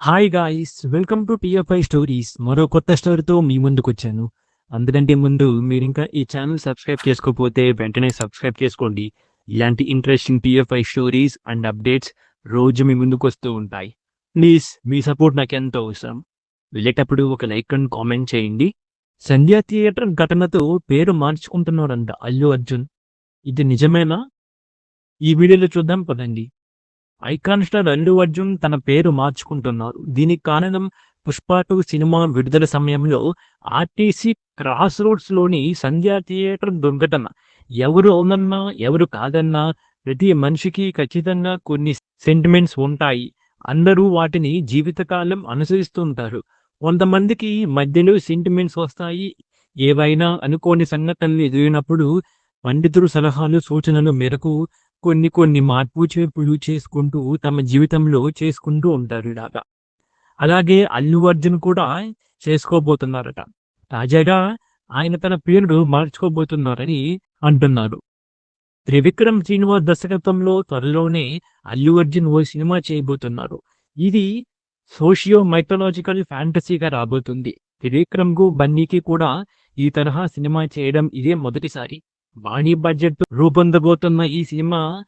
Hi guys welcome to TFI stories మరో కొత్త స్టోరీతో మీ ముందుకు వచ్చాను అందుకంటే ముందు మీరు ఇంకా ఈ ఛానల్ సబ్స్క్రైబ్ చేసుకోకపోతే వెంటనే సబ్స్క్రైబ్ చేసుకోండి. ఇలాంటి interesting TFI stories and updates రోజు మీ ముందుకు వస్తూ ఉంటాయి. ప్లీజ్ మీ సపోర్ట్ నాకు ఎంతో అవసరం. వెళ్ళేటప్పుడు ఒక లైక్ అండ్ కామెంట్ చేయండి. సంధ్యా థియేటర్ ఘటనతో పేరు మార్చుకుంటున్నాడంట అల్లు అర్జున్. ఇది నిజమేనా? ఈ వీడియోలో చూద్దాం పదండి. ఐకాన్ స్టార్ అల్లు అర్జున్ తన పేరు మార్చుకుంటున్నారు దీనికి కారణం పుష్ప టూ సినిమా విడుదల సమయంలో ఆర్టీసీ క్రాస్ రోడ్స్లోని సంధ్యా థియేటర్ దుర్ఘటన. ఎవరు అవునన్నా ఎవరు కాదన్నా ప్రతి మనిషికి ఖచ్చితంగా కొన్ని సెంటిమెంట్స్ ఉంటాయి. అందరూ వాటిని జీవితకాలం అనుసరిస్తుంటారు. కొంతమందికి మధ్యలో సెంటిమెంట్స్ వస్తాయి. ఏవైనా అనుకోని సంఘటనలు ఎదురైనప్పుడు పండితుడు సలహాలు సూచనలు మేరకు కొన్ని కొన్ని మార్పు చేర్పులు చేసుకుంటూ తమ జీవితంలో చేసుకుంటూ ఉంటారు ఇలాగా. అలాగే అల్లు అర్జున్ కూడా చేసుకోబోతున్నారట. తాజాగా ఆయన తన పేరును మార్చుకోబోతున్నారని అంటున్నారు. త్రివిక్రమ్ శ్రీనివాస్ దర్శకత్వంలో త్వరలోనే అల్లు అర్జున్ ఓ సినిమా చేయబోతున్నారు. ఇది సోషియో మైథలాజికల్ ఫ్యాంటసీగా రాబోతుంది. త్రివిక్రమ్కు బన్నీకి కూడా ఈ తరహా సినిమా చేయడం ఇదే మొదటిసారి. భారీ బడ్జెట్ రూపొందబోతున్న ఈ సినిమా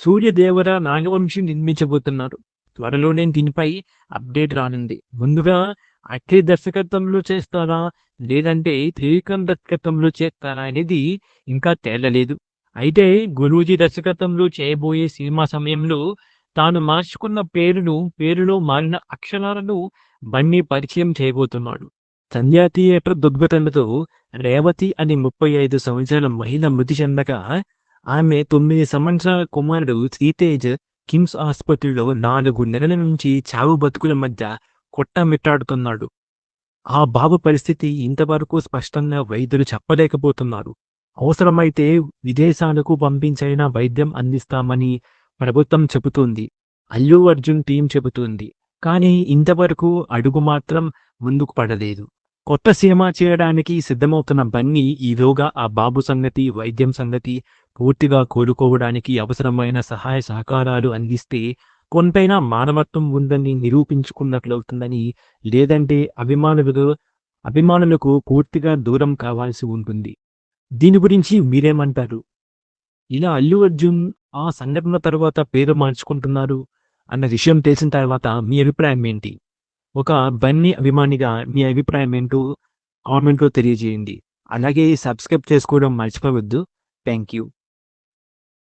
సూర్యదేవర నాగవంశి నిర్మించబోతున్నారు. త్వరలోనే దీనిపై అప్డేట్ రానుంది. ముందుగా అఖిల్ దర్శకత్వంలో చేస్తారా? లేదంటే త్రివిక్రమ్ దర్శకత్వంలో చేస్తారా అనేది ఇంకా తేలలేదు. అయితే గురూజీ దర్శకత్వంలో చేయబోయే సినిమా సమయంలో తాను మార్చుకున్న పేరును పేరులో మారిన అక్షరాలను బన్నీ పరిచయం చేయబోతున్నాడు. సంధ్యా థియేటర్ దుర్ఘటనతో రేవతి అనే ముప్పై ఐదు సంవత్సరాల మహిళ మృతి చెందగా ఆమె తొమ్మిది సంవత్సరాల కుమారుడు శ్రీతేజ్ కిమ్స్ ఆసుపత్రిలో నాలుగు నెలల నుంచి చావు బతుకుల మధ్య కొట్టమిట్టాడుతున్నాడు. ఆ బాబు పరిస్థితి ఇంతవరకు స్పష్టంగా వైద్యులు చెప్పలేకపోతున్నారు. అవసరమైతే విదేశాలకు పంపించైనా వైద్యం అందిస్తామని ప్రభుత్వం చెబుతుంది. అల్లు అర్జున్ టీం చెబుతుంది. కానీ ఇంతవరకు అడుగు మాత్రం ముందుకు పడలేదు. కొత్త సినిమా చేయడానికి సిద్ధమవుతున్న బన్నీ ఈలోగా ఆ బాబు సంగతి వైద్యం సంగతి పూర్తిగా కోలుకోవడానికి అవసరమైన సహాయ సహకారాలు అందిస్తే కొంతైనా మానవత్వం ఉందని నిరూపించుకున్నట్లవుతుందని లేదంటే అభిమానులు అభిమానులకు పూర్తిగా దూరం కావాల్సి ఉంటుంది. దీని గురించి మీరేమంటారు? ఇలా అల్లు అర్జున్ ఆ సంఘటన తర్వాత పేరు మార్చుకుంటున్నారు అన్న విషయం తెలిసిన తర్వాత మీ అభిప్రాయం ఏంటి? ఒక బన్నీ అభిమానిగా మీ అభిప్రాయం ఏంటో కామెంట్లో తెలియజేయండి. అలాగే సబ్స్క్రైబ్ చేసుకోవడం మర్చిపోవద్దు. Thank you